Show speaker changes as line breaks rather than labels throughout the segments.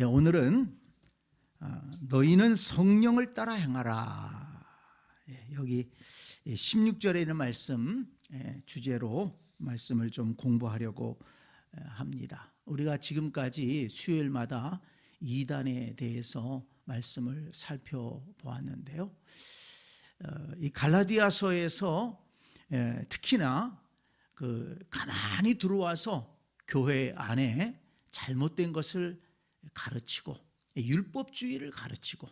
네, 오늘은 아, 너희는 성령을 따라 행하라. 예, 여기 16절에 있는 말씀 예, 주제로 말씀을 좀 공부하려고 예, 합니다. 우리가 지금까지 수요일마다 이단에 대해서 말씀을 살펴보았는데요. 어, 이 갈라디아서에서 예, 특히나 그 가만히 들어와서 교회 안에 잘못된 것을 가르치고 율법주의를 가르치고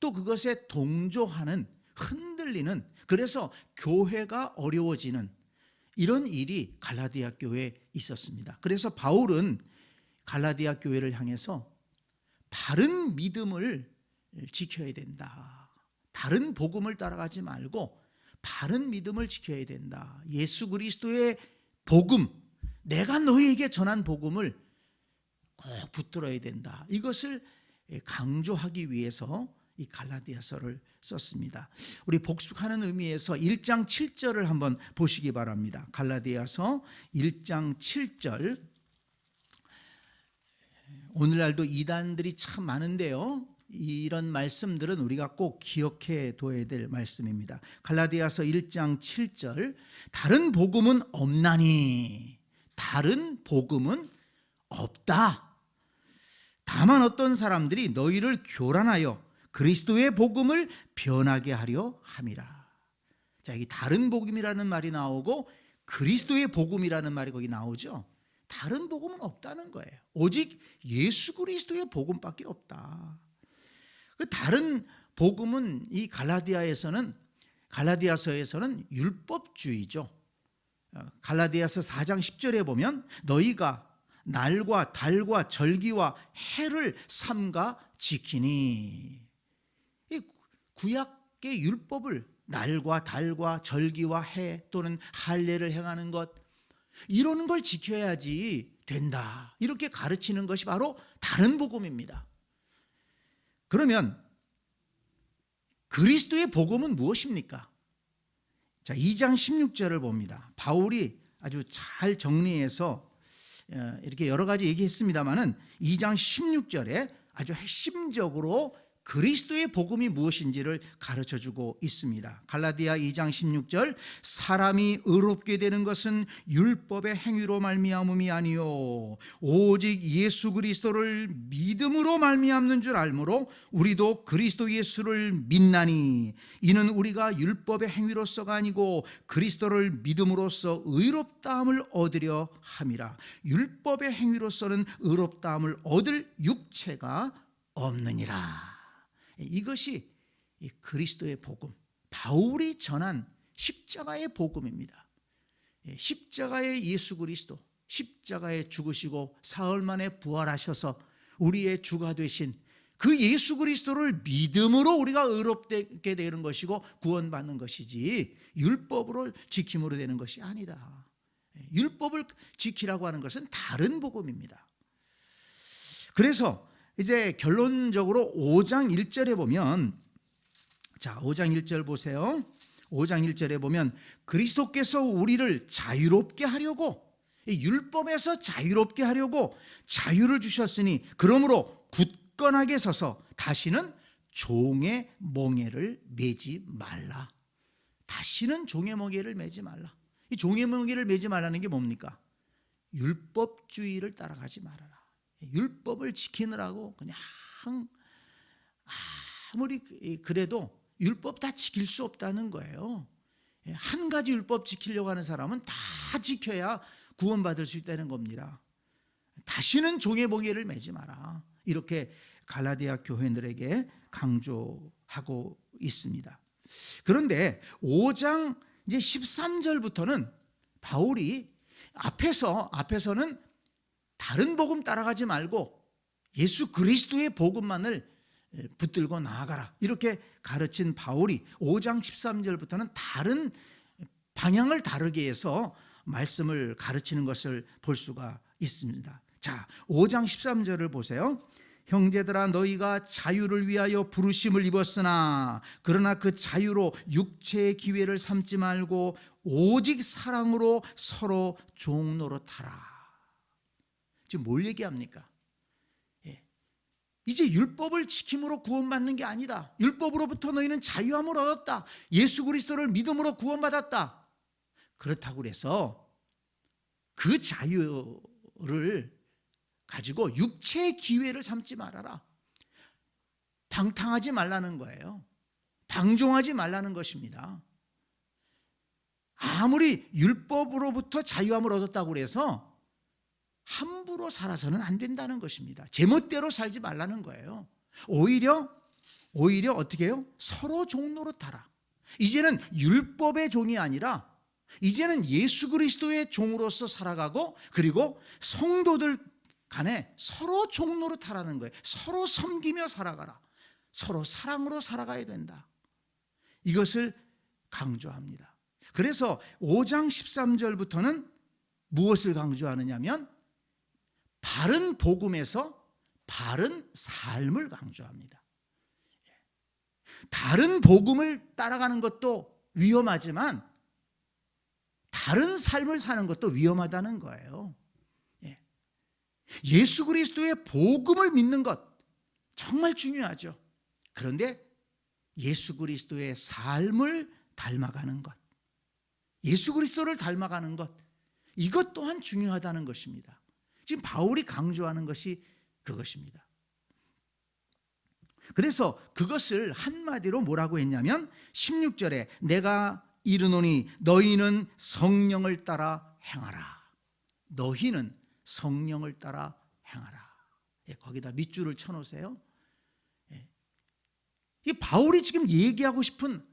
또 그것에 동조하는 흔들리는 그래서 교회가 어려워지는 이런 일이 갈라디아 교회에 있었습니다. 그래서 바울은 갈라디아 교회를 향해서 바른 믿음을 지켜야 된다. 다른 복음을 따라가지 말고 바른 믿음을 지켜야 된다. 예수 그리스도의 복음, 내가 너희에게 전한 복음을 꼭 붙들어야 된다. 이것을 강조하기 위해서 이 갈라디아서를 썼습니다. 우리 복습하는 의미에서 1장 7절을 한번 보시기 바랍니다. 갈라디아서 1장 7절. 오늘날도 이단들이 참 많은데요. 이런 말씀들은 우리가 꼭 기억해 둬야 될 말씀입니다. 갈라디아서 1장 7절. 다른 복음은 없나니 다른 복음은 없다. 다만 어떤 사람들이 너희를 교란하여 그리스도의 복음을 변하게 하려 함이라. 자, 여기 다른 복음이라는 말이 나오고 그리스도의 복음이라는 말이 거기 나오죠. 다른 복음은 없다는 거예요. 오직 예수 그리스도의 복음밖에 없다. 그 다른 복음은 이 갈라디아에서는 갈라디아서에서는 율법주의죠. 어, 갈라디아서 4장 10절에 보면 너희가 날과 달과 절기와 해를 삼가 지키니 이 구약의 율법을 날과 달과 절기와 해 또는 할례를 행하는 것 이런 걸 지켜야지 된다. 이렇게 가르치는 것이 바로 다른 복음입니다. 그러면 그리스도의 복음은 무엇입니까? 자, 2장 16절을 봅니다. 바울이 아주 잘 정리해서 어, 이렇게 여러 가지 얘기했습니다만은 2장 16절에 아주 핵심적으로 그리스도의 복음이 무엇인지를 가르쳐 주고 있습니다. 갈라디아 2장 16절 사람이 의롭게 되는 것은 율법의 행위로 말미암음이 아니요 오직 예수 그리스도를 믿음으로 말미암는 줄 알므로 우리도 그리스도 예수를 믿나니 이는 우리가 율법의 행위로서가 아니고 그리스도를 믿음으로써 의롭다함을 얻으려 함이라 율법의 행위로서는 의롭다함을 얻을 육체가 없느니라. 이것이 그리스도의 복음, 바울이 전한 십자가의 복음입니다. 예, 십자가의 예수 그리스도, 십자가에 죽으시고 사흘 만에 부활하셔서 우리의 주가 되신 그 예수 그리스도를 믿음으로 우리가 의롭게 되는 것이고 구원받는 것이지 율법으로 지킴으로 되는 것이 아니다. 예, 율법을 지키라고 하는 것은 다른 복음입니다. 그래서 이제 결론적으로 5장 1절에 보면 자, 5장 1절 보세요. 5장 1절에 보면 그리스도께서 우리를 자유롭게 하려고 율법에서 자유롭게 하려고 자유를 주셨으니 그러므로 굳건하게 서서 다시는 종의 멍에를 매지 말라. 다시는 종의 멍에를 매지 말라. 이 종의 멍에를 매지 말라는 게 뭡니까? 율법주의를 따라가지 말아라. 율법을 지키느라고 그냥 아무리 그래도 율법 다 지킬 수 없다는 거예요. 예, 한 가지 율법 지키려고 하는 사람은 다 지켜야 구원받을 수 있다는 겁니다. 다시는 종의 봉예를 매지 마라. 이렇게 갈라디아 교회들에게 강조하고 있습니다. 그런데 5장 이제 13절부터는 바울이 앞에서 앞에서는 다른 복음 따라가지 말고 예수 그리스도의 복음만을 붙들고 나아가라. 이렇게 가르친 바울이 5장 13절부터는 다른 방향을 다르게 해서 말씀을 가르치는 것을 볼 수가 있습니다. 자, 5장 13절을 보세요. 형제들아 너희가 자유를 위하여 부르심을 입었으나 그러나 그 자유로 육체의 기회를 삼지 말고 오직 사랑으로 서로 종로로 타라. 지금 뭘 얘기합니까? 예. 이제 율법을 지킴으로 구원받는 게 아니다. 율법으로부터 너희는 자유함을 얻었다. 예수 그리스도를 믿음으로 구원받았다. 그렇다고 그래서 그 자유를 가지고 육체의 기회를 삼지 말아라. 방탕하지 말라는 거예요. 방종하지 말라는 것입니다. 아무리 율법으로부터 자유함을 얻었다고 해서 함부로 살아서는 안 된다는 것입니다. 제멋대로 살지 말라는 거예요. 오히려 오히려 어떻게 해요? 서로 종로로 타라. 이제는 율법의 종이 아니라 이제는 예수 그리스도의 종으로서 살아가고 그리고 성도들 간에 서로 종로로 타라는 거예요. 서로 섬기며 살아가라. 서로 사랑으로 살아가야 된다. 이것을 강조합니다. 그래서 5장 13절부터는 무엇을 강조하느냐면 바른 복음에서 바른 삶을 강조합니다. 다른 복음을 따라가는 것도 위험하지만 다른 삶을 사는 것도 위험하다는 거예요. 예. 예수 그리스도의 복음을 믿는 것 정말 중요하죠. 그런데 예수 그리스도의 삶을 닮아가는 것, 예수 그리스도를 닮아가는 것, 이것 또한 중요하다는 것입니다. 지금 바울이 강조하는 것이 그것입니다. 그래서 그것을 한마디로 뭐라고 했냐면 16절에 내가 이르노니 너희는 성령을 따라 행하라. 너희는 성령을 따라 행하라. 예, 거기다 밑줄을 쳐놓으세요. 예. 이 바울이 지금 얘기하고 싶은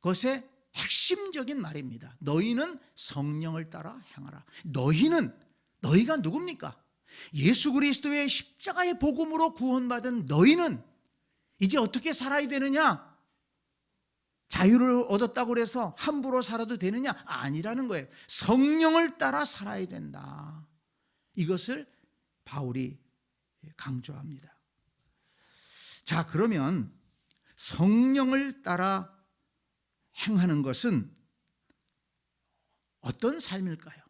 것의 핵심적인 말입니다. 너희는 성령을 따라 행하라. 너희는 너희가 누굽니까? 예수 그리스도의 십자가의 복음으로 구원받은 너희는 이제 어떻게 살아야 되느냐? 자유를 얻었다고 해서 함부로 살아도 되느냐? 아니라는 거예요. 성령을 따라 살아야 된다. 이것을 바울이 강조합니다. 자, 그러면 성령을 따라 행하는 것은 어떤 삶일까요?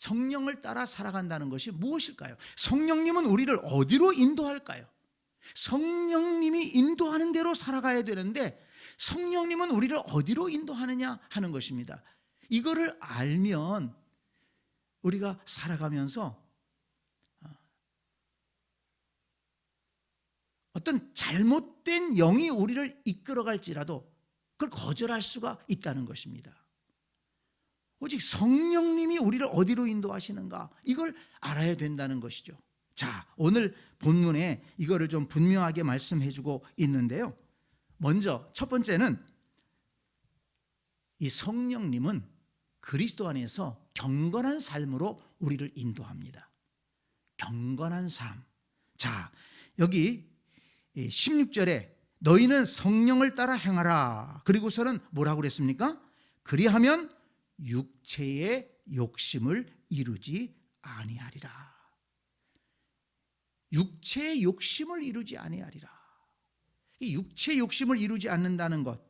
성령을 따라 살아간다는 것이 무엇일까요? 성령님은 우리를 어디로 인도할까요? 성령님이 인도하는 대로 살아가야 되는데 성령님은 우리를 어디로 인도하느냐 하는 것입니다. 이거를 알면 우리가 살아가면서 어, 어떤 잘못된 영이 우리를 이끌어갈지라도 그걸 거절할 수가 있다는 것입니다. 오직 성령님이 우리를 어디로 인도하시는가 이걸 알아야 된다는 것이죠. 자, 오늘 본문에 이거를 좀 분명하게 말씀해 주고 있는데요. 먼저 첫 번째는 이 성령님은 그리스도 안에서 경건한 삶으로 우리를 인도합니다. 경건한 삶. 자, 여기 16절에 너희는 성령을 따라 행하라. 그리고서는 뭐라고 그랬습니까? 그리하면 육체의 욕심을 이루지 아니하리라. 육체의 욕심을 이루지 아니하리라. 이 육체의 욕심을 이루지 않는다는 것.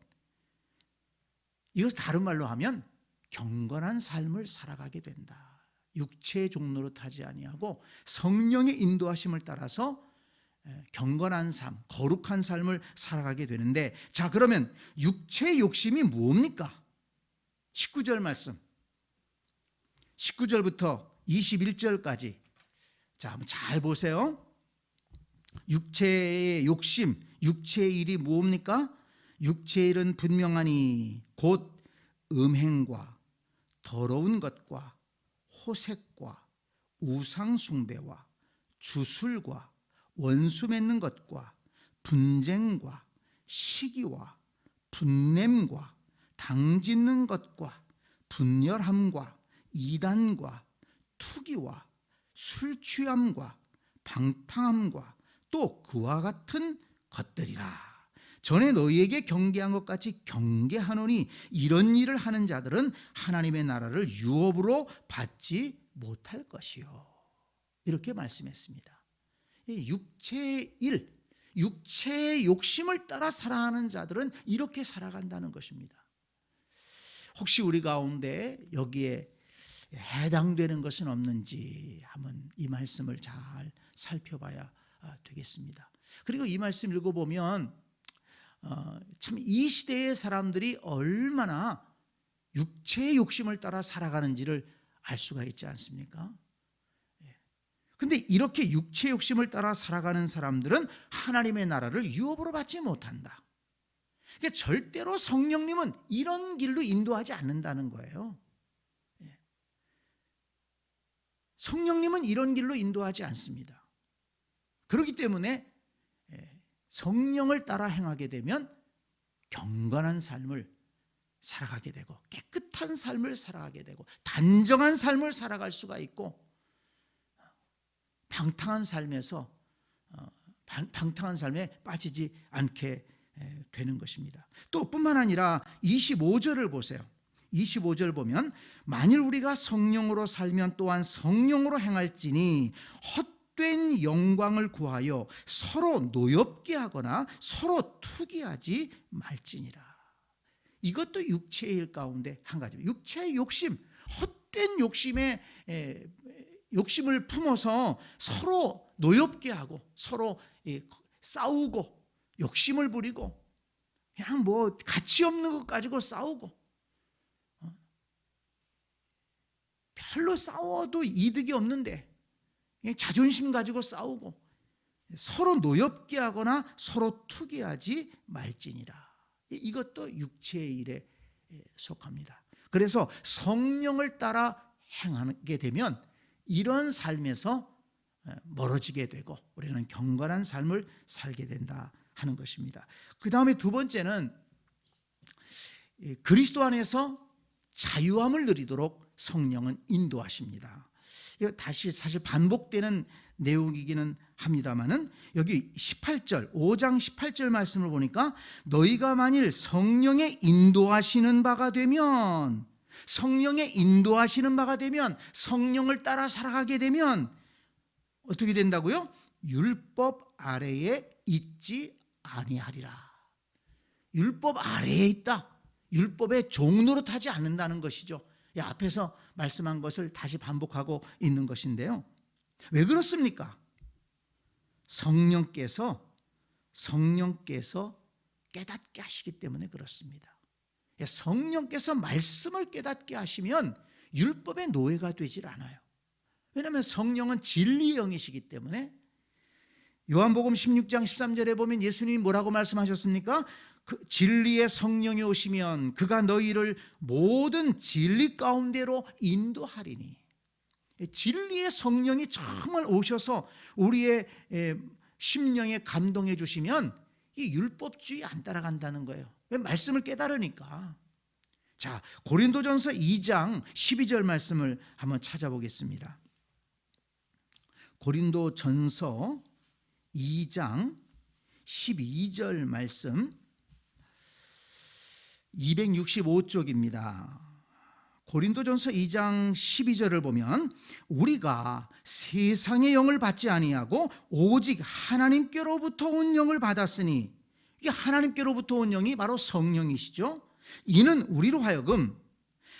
이것 다른 말로 하면 경건한 삶을 살아가게 된다. 육체의 종로로 타지 아니하고 성령의 인도하심을 따라서 경건한 삶, 거룩한 삶을 살아가게 되는데 자 그러면 육체의 욕심이 뭡니까? 19절 말씀. 19절부터 21절까지. 자, 한번 잘 보세요. 육체의 욕심, 육체의 일이 무엇입니까? 육체의 일은 분명하니 곧 음행과 더러운 것과 호색과 우상숭배와 주술과 원수 맺는 것과 분쟁과 시기와 분냄과 당짓는 것과 분열함과 이단과 투기와 술 취함과 방탕함과 또 그와 같은 것들이라. 전에 너희에게 경계한 것 같이 경계하노니 이런 일을 하는 자들은 하나님의 나라를 유업으로 받지 못할 것이요. 이렇게 말씀했습니다. 육체의 일, 육체의 욕심을 따라 살아가는 자들은 이렇게 살아간다는 것입니다. 혹시 우리 가운데 여기에 해당되는 것은 없는지 한번 이 말씀을 잘 살펴봐야 아, 되겠습니다. 그리고 이 말씀 읽어보면 어, 참이 시대의 사람들이 얼마나 육체의 욕심을 따라 살아가는지를 알 수가 있지 않습니까? 예. 근데 이렇게 육체 욕심을 따라 살아가는 사람들은 하나님의 나라를 유업으로 받지 못한다. 그러니까 절대로 성령님은 이런 길로 인도하지 않는다는 거예요. 예. 성령님은 이런 길로 인도하지 않습니다. 그렇기 때문에 예, 성령을 따라 행하게 되면 경건한 삶을 살아가게 되고 깨끗한 삶을 살아가게 되고 단정한 삶을 살아갈 수가 있고 방탕한 삶에서 어, 방- 방탕한 삶에 빠지지 않게 에, 되는 것입니다. 또 뿐만 아니라 25절을 보세요. 25절 보면 만일 우리가 성령으로 살면 또한 성령으로 행할지니 헛된 영광을 구하여 서로 노엽게 하거나 서로 투기하지 말지니라. 이것도 육체의 일 가운데 한 가지입니다. 육체의 욕심, 헛된 욕심에 에, 욕심을 품어서 서로 노엽게 하고 서로 이, 싸우고 욕심을 부리고 그냥 뭐 가치 없는 것 가지고 싸우고 어? 별로 싸워도 이득이 없는데 자존심 가지고 싸우고 서로 노엽게 하거나 서로 투기하지 말지니라. 이것도 육체의 일에 속합니다. 그래서 성령을 따라 행하게 되면 이런 삶에서 멀어지게 되고 우리는 경건한 삶을 살게 된다 하는 것입니다. 그 다음에 두 번째는 이 그리스도 안에서 자유함을 누리도록 성령은 인도하십니다. 이거 다시 사실 반복되는 내용이기는 합니다만은 여기 18절 5장 18절 말씀을 보니까 너희가 만일 성령의 인도하시는 바가 되면 성령의 인도하시는 바가 되면 성령을 따라 살아가게 되면 어떻게 된다고요? 율법 아래에 있지 아니하리라. 율법 아래에 있다. 율법의 종로로 타지 않는다는 것이죠. 이 앞에서 말씀한 것을 다시 반복하고 있는 것인데요. 왜 그렇습니까? 성령께서 성령께서 깨닫게 하시기 때문에 그렇습니다. 성령께서 말씀을 깨닫게 하시면 율법의 노예가 되질 않아요. 왜냐하면 성령은 진리의 영이시기 때문에 요한복음 16장 13절에 보면 예수님이 뭐라고 말씀하셨습니까? 그 진리의 성령이 오시면 그가 너희를 모든 진리 가운데로 인도하리니 진리의 성령이 정말 오셔서 우리의 심령에 감동해 주시면 이 율법주의 안 따라간다는 거예요. 왜 말씀을 깨달으니까. 자, 고린도전서 2장 12절 말씀을 한번 찾아보겠습니다. 고린도전서 2장 12절 말씀 265쪽입니다. 고린도전서 2장 12절을 보면 우리가 세상의 영을 받지 아니하고 오직 하나님께로부터 온 영을 받았으니 이 하나님께로부터 온 영이 바로 성령이시죠. 이는 우리로 하여금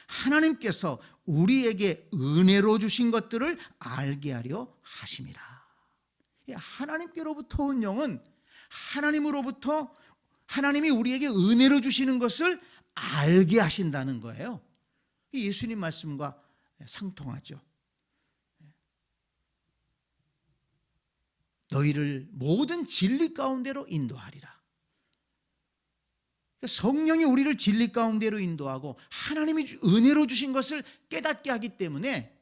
하나님께서 우리에게 은혜로 주신 것들을 알게 하려 하심이라. 하나님께로부터 온 영은 하나님으로부터 하나님이 우리에게 은혜로 주시는 것을 알게 하신다는 거예요. 예수님 말씀과 상통하죠. 너희를 모든 진리 가운데로 인도하리라. 성령이 우리를 진리 가운데로 인도하고 하나님이 은혜로 주신 것을 깨닫게 하기 때문에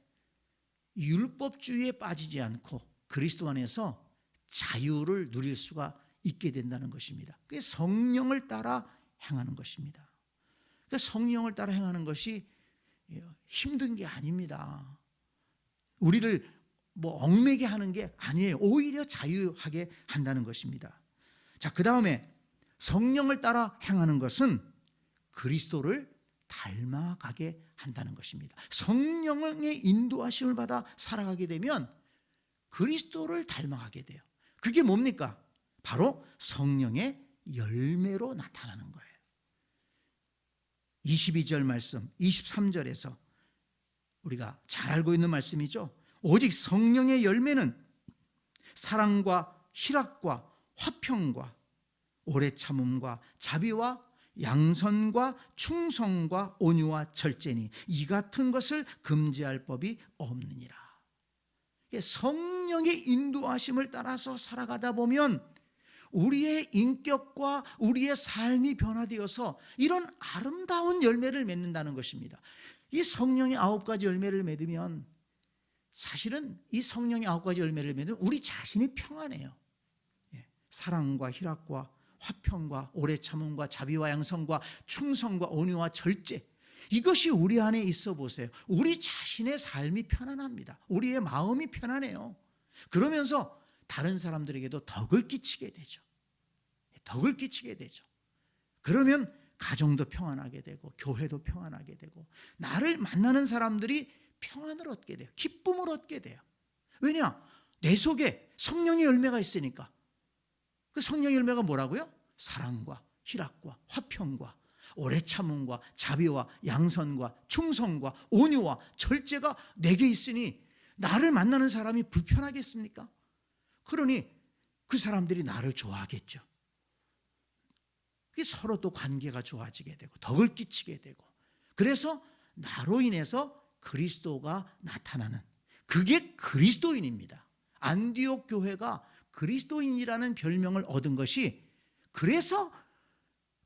율법주의에 빠지지 않고 그리스도 안에서 자유를 누릴 수가 있게 된다는 것입니다. 그게 성령을 따라 행하는 것입니다. 그 성령을 따라 행하는 것이 힘든 게 아닙니다. 우리를 뭐 얽매게 하는 게 아니에요. 오히려 자유하게 한다는 것입니다. 자, 그 다음에 성령을 따라 행하는 것은 그리스도를 닮아가게 한다는 것입니다. 성령의 인도하심을 받아 살아가게 되면 그리스도를 닮아가게 돼요. 그게 뭡니까? 바로 성령의 열매로 나타나는 거예요. 22절 말씀, 23절에서 우리가 잘 알고 있는 말씀이죠. 오직 성령의 열매는 사랑과 희락과 화평과 오래 참음과 자비와 양선과 충성과 온유와 절제니 이 같은 것을 금지할 법이 없느니라. 이게 성령의 인도하심을 따라서 살아가다 보면 우리의 인격과 우리의 삶이 변화되어서 이런 아름다운 열매를 맺는다는 것입니다. 이 성령의 아홉 가지 열매를 맺으면 사실은 이 성령의 아홉 가지 열매를 맺으면 우리 자신이 평안해요. 예, 사랑과 희락과 화평과 오래 참음과 자비와 양성과 충성과 온유와 절제 이것이 우리 안에 있어 보세요. 우리 자신의 삶이 편안합니다. 우리의 마음이 편안해요. 그러면서 다른 사람들에게도 덕을 끼치게 되죠. 덕을 끼치게 되죠. 그러면 가정도 평안하게 되고 교회도 평안하게 되고 나를 만나는 사람들이 평안을 얻게 돼요. 기쁨을 얻게 돼요. 왜냐? 내 속에 성령의 열매가 있으니까. 그 성령의 열매가 뭐라고요? 사랑과 희락과 화평과 오래 참음과 자비와 양선과 충성과 온유와 절제가 내게 있으니 나를 만나는 사람이 불편하겠습니까? 그러니 그 사람들이 나를 좋아하겠죠. 서로 또 관계가 좋아지게 되고 덕을 끼치게 되고 그래서 나로 인해서 그리스도가 나타나는 그게 그리스도인입니다. 안디옥 교회가 그리스도인이라는 별명을 얻은 것이 그래서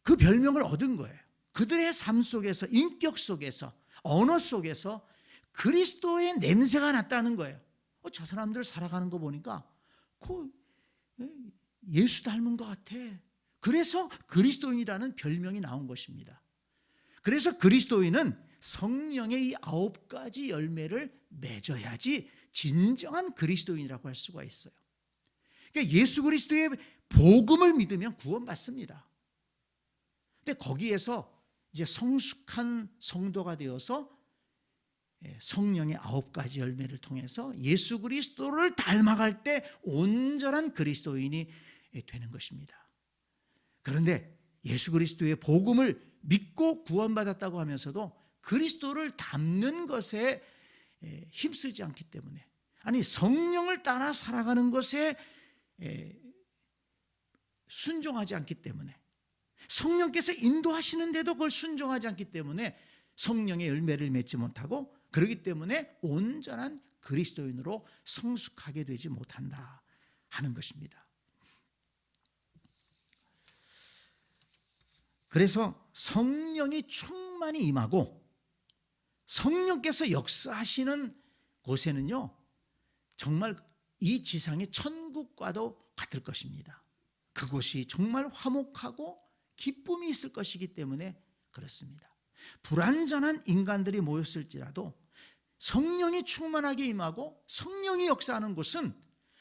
그 별명을 얻은 거예요. 그들의 삶 속에서 인격 속에서 언어 속에서 그리스도의 냄새가 났다는 거예요. 어, 저 사람들 살아가는 거 보니까 그 예수 닮은 것 같아. 그래서 그리스도인이라는 별명이 나온 것입니다. 그래서 그리스도인은 성령의 이 아홉 가지 열매를 맺어야지 진정한 그리스도인이라고 할 수가 있어요. 그러니까 예수 그리스도의 복음을 믿으면 구원받습니다. 근데 거기에서 이제 성숙한 성도가 되어서 예, 성령의 아홉 가지 열매를 통해서 예수 그리스도를 닮아갈 때 온전한 그리스도인이 되는 것입니다. 그런데 예수 그리스도의 복음을 믿고 구원받았다고 하면서도 그리스도를 닮는 것에 예, 힘쓰지 않기 때문에 아니 성령을 따라 살아가는 것에 예, 순종하지 않기 때문에 성령께서 인도하시는데도 그걸 순종하지 않기 때문에 성령의 열매를 맺지 못하고 그러기 때문에 온전한 그리스도인으로 성숙하게 되지 못한다 하는 것입니다. 그래서 성령이 충만히 임하고 성령께서 역사하시는 곳에는요, 정말 이 지상의 천국과도 같을 것입니다. 그곳이 정말 화목하고 기쁨이 있을 것이기 때문에 그렇습니다. 불완전한 인간들이 모였을지라도 성령이 충만하게 임하고 성령이 역사하는 곳은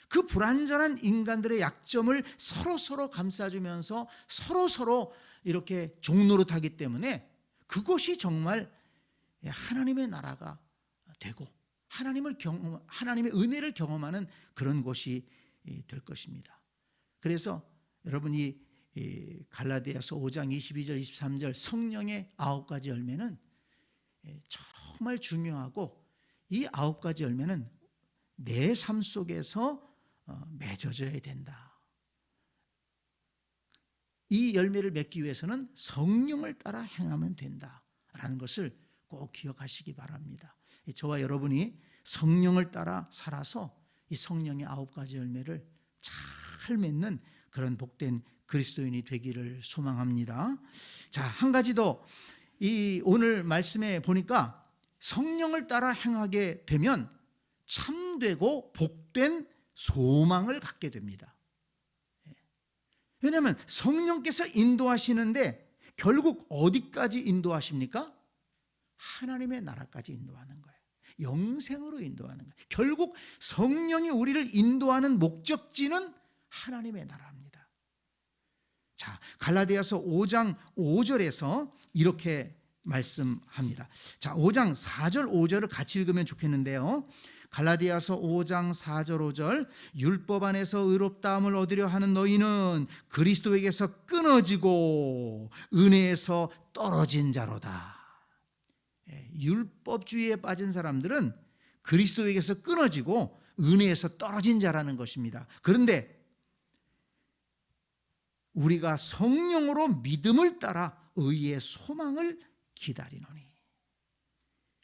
그 불완전한 인간들의 약점을 서로 서로 감싸주면서 서로 서로 이렇게 종노릇하기 때문에 그것이 정말 하나님의 나라가 되고 하나님을 경험, 하나님의 은혜를 경험하는 그런 곳이 될 것입니다. 그래서 여러분이 갈라디아서 5장 22절 23절 성령의 아홉 가지 열매는 정말 중요하고 이 아홉 가지 열매는 내 삶 속에서 어, 맺어져야 된다. 이 열매를 맺기 위해서는 성령을 따라 행하면 된다라는 것을 꼭 기억하시기 바랍니다. 저와 여러분이 성령을 따라 살아서 이 성령의 아홉 가지 열매를 잘 맺는 그런 복된 그리스도인이 되기를 소망합니다. 자, 한 가지 더 이 오늘 말씀에 보니까 성령을 따라 행하게 되면 참되고 복된 소망을 갖게 됩니다. 예. 왜냐하면 성령께서 인도하시는데 결국 어디까지 인도하십니까? 하나님의 나라까지 인도하는 거예요. 영생으로 인도하는 거예요. 결국 성령이 우리를 인도하는 목적지는 하나님의 나라입니다. 자, 갈라디아서 5장 5절에서 이렇게 말씀합니다. 자, 5장 4절 5절을 같이 읽으면 좋겠는데요. 갈라디아서 5장 4절 5절 율법 안에서 의롭다함을 얻으려 하는 너희는 그리스도에게서 끊어지고 은혜에서 떨어진 자로다. 예, 율법주의에 빠진 사람들은 그리스도에게서 끊어지고 은혜에서 떨어진 자라는 것입니다. 그런데 우리가 성령으로 믿음을 따라 의의 소망을 기다리노니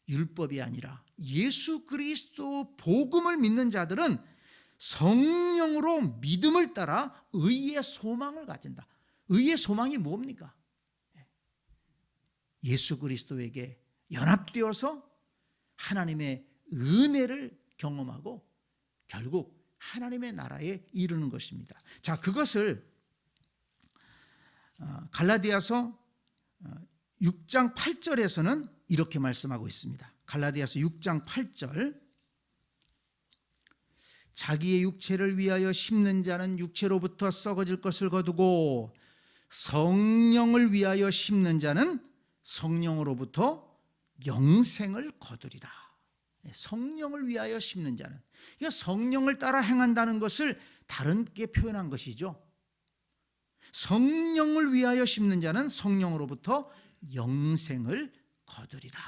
율법이 아니라 예수 그리스도 복음을 믿는 자들은 성령으로 믿음을 따라 의의 소망을 가진다. 의의 소망이 뭡니까? 예수 그리스도에게 연합되어서 하나님의 은혜를 경험하고 결국 하나님의 나라에 이르는 것입니다. 자, 그것을 어, 갈라디아서 6장 8절에서는 이렇게 말씀하고 있습니다. 갈라디아서 6장 8절 자기의 육체를 위하여 심는 자는 육체로부터 썩어질 것을 거두고 성령을 위하여 심는 자는 성령으로부터 영생을 거두리라. 성령을 위하여 심는 자는 그러니까 성령을 따라 행한다는 것을 다른게 표현한 것이죠. 성령을 위하여 심는 자는 성령으로부터 영생을 거두리라.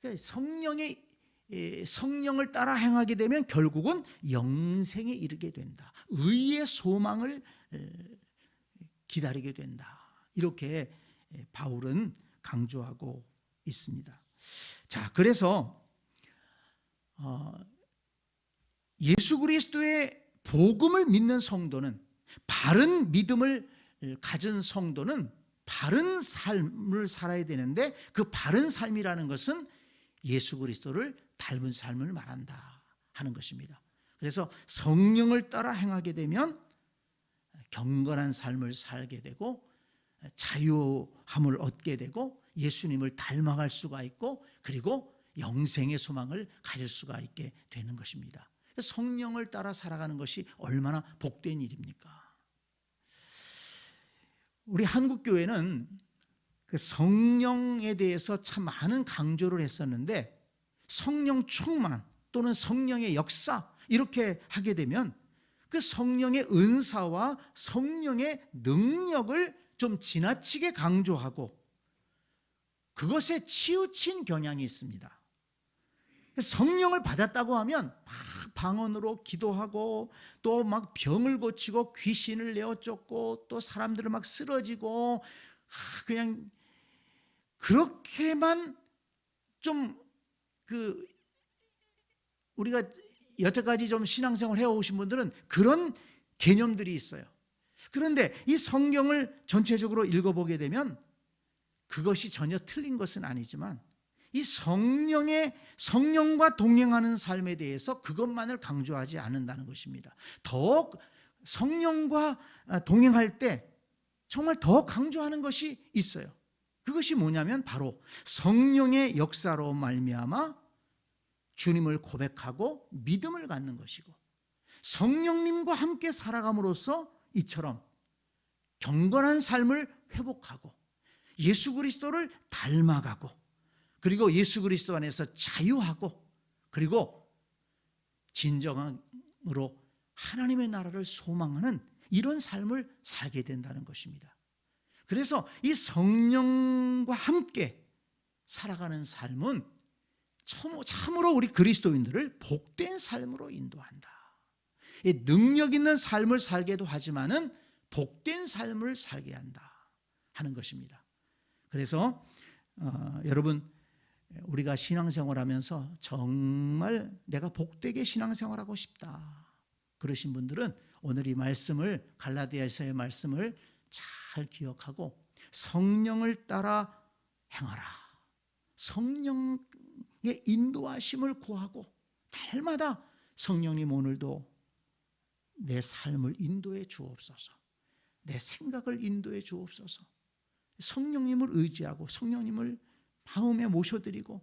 그러니까 성령의 성령을 따라 행하게 되면 결국은 영생에 이르게 된다. 의의 소망을 기다리게 된다. 이렇게 바울은 강조하고 있습니다. 자, 그래서 어, 예수 그리스도의 복음을 믿는 성도는 바른 믿음을 가진 성도는 바른 삶을 살아야 되는데 그 바른 삶이라는 것은 예수 그리스도를 닮은 삶을 말한다 하는 것입니다. 그래서 성령을 따라 행하게 되면 경건한 삶을 살게 되고 자유함을 얻게 되고 예수님을 닮아갈 수가 있고 그리고 영생의 소망을 가질 수가 있게 되는 것입니다. 성령을 따라 살아가는 것이 얼마나 복된 일입니까? 우리 한국 교회는 그 성령에 대해서 참 많은 강조를 했었는데 성령 충만 또는 성령의 역사 이렇게 하게 되면 그 성령의 은사와 성령의 능력을 좀 지나치게 강조하고 그것에 치우친 경향이 있습니다. 성령을 받았다고 하면 막 방언으로 기도하고 또 막 병을 고치고 귀신을 내어 쫓고 또 사람들을 막 쓰러지고 그냥 그렇게만 좀 그 우리가 여태까지 좀 신앙생활 해오신 분들은 그런 개념들이 있어요. 그런데 이 성경을 전체적으로 읽어보게 되면 그것이 전혀 틀린 것은 아니지만 이 성령의 성령과 동행하는 삶에 대해서 그것만을 강조하지 않는다는 것입니다. 더 성령과 동행할 때 정말 더 강조하는 것이 있어요. 그것이 뭐냐면 바로 성령의 역사로 말미암아 주님을 고백하고 믿음을 갖는 것이고 성령님과 함께 살아감으로써 이처럼 경건한 삶을 회복하고 예수 그리스도를 닮아가고 그리고 예수 그리스도 안에서 자유하고 그리고 진정으로 하나님의 나라를 소망하는 이런 삶을 살게 된다는 것입니다. 그래서 이 성령과 함께 살아가는 삶은 참으로 우리 그리스도인들을 복된 삶으로 인도한다. 능력 있는 삶을 살게도 하지만은 복된 삶을 살게 한다 하는 것입니다. 그래서 어, 여러분 우리가 신앙생활하면서 정말 내가 복되게 신앙생활하고 싶다 그러신 분들은 오늘 이 말씀을 갈라디아서의 말씀을 잘 기억하고 성령을 따라 행하라. 성령의 인도하심을 구하고 날마다 성령님 오늘도 내 삶을 인도해 주옵소서. 내 생각을 인도해 주옵소서. 성령님을 의지하고 성령님을 마음에 모셔드리고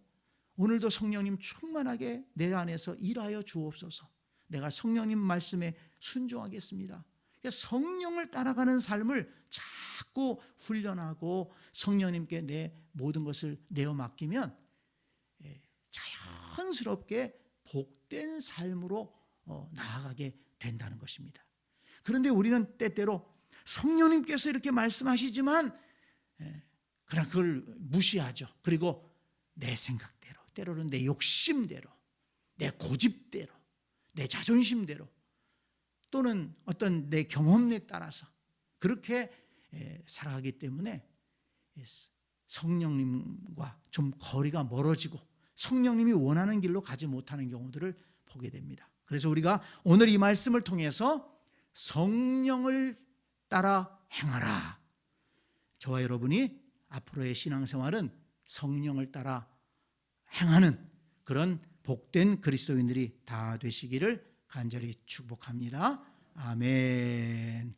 오늘도 성령님 충만하게 내 안에서 일하여 주옵소서. 내가 성령님 말씀에 순종하겠습니다. 성령을 따라가는 삶을 자꾸 훈련하고 성령님께 내 모든 것을 내어 맡기면 예, 자연스럽게 복된 삶으로 어, 나아가게 된다는 것입니다. 그런데 우리는 때때로 성령님께서 이렇게 말씀하시지만 예, 그러나 그걸 무시하죠. 그리고 내 생각대로, 때로는 내 욕심대로, 내 고집대로, 내 자존심대로 또는 어떤 내 경험에 따라서 그렇게 에, 살아가기 때문에 에, 성령님과 좀 거리가 멀어지고 성령님이 원하는 길로 가지 못하는 경우들을 보게 됩니다. 그래서 우리가 오늘 이 말씀을 통해서 성령을 따라 행하라. 저와 여러분이 앞으로의 신앙생활은 성령을 따라 행하는 그런 복된 그리스도인들이 다 되시기를 간절히 축복합니다. 아멘.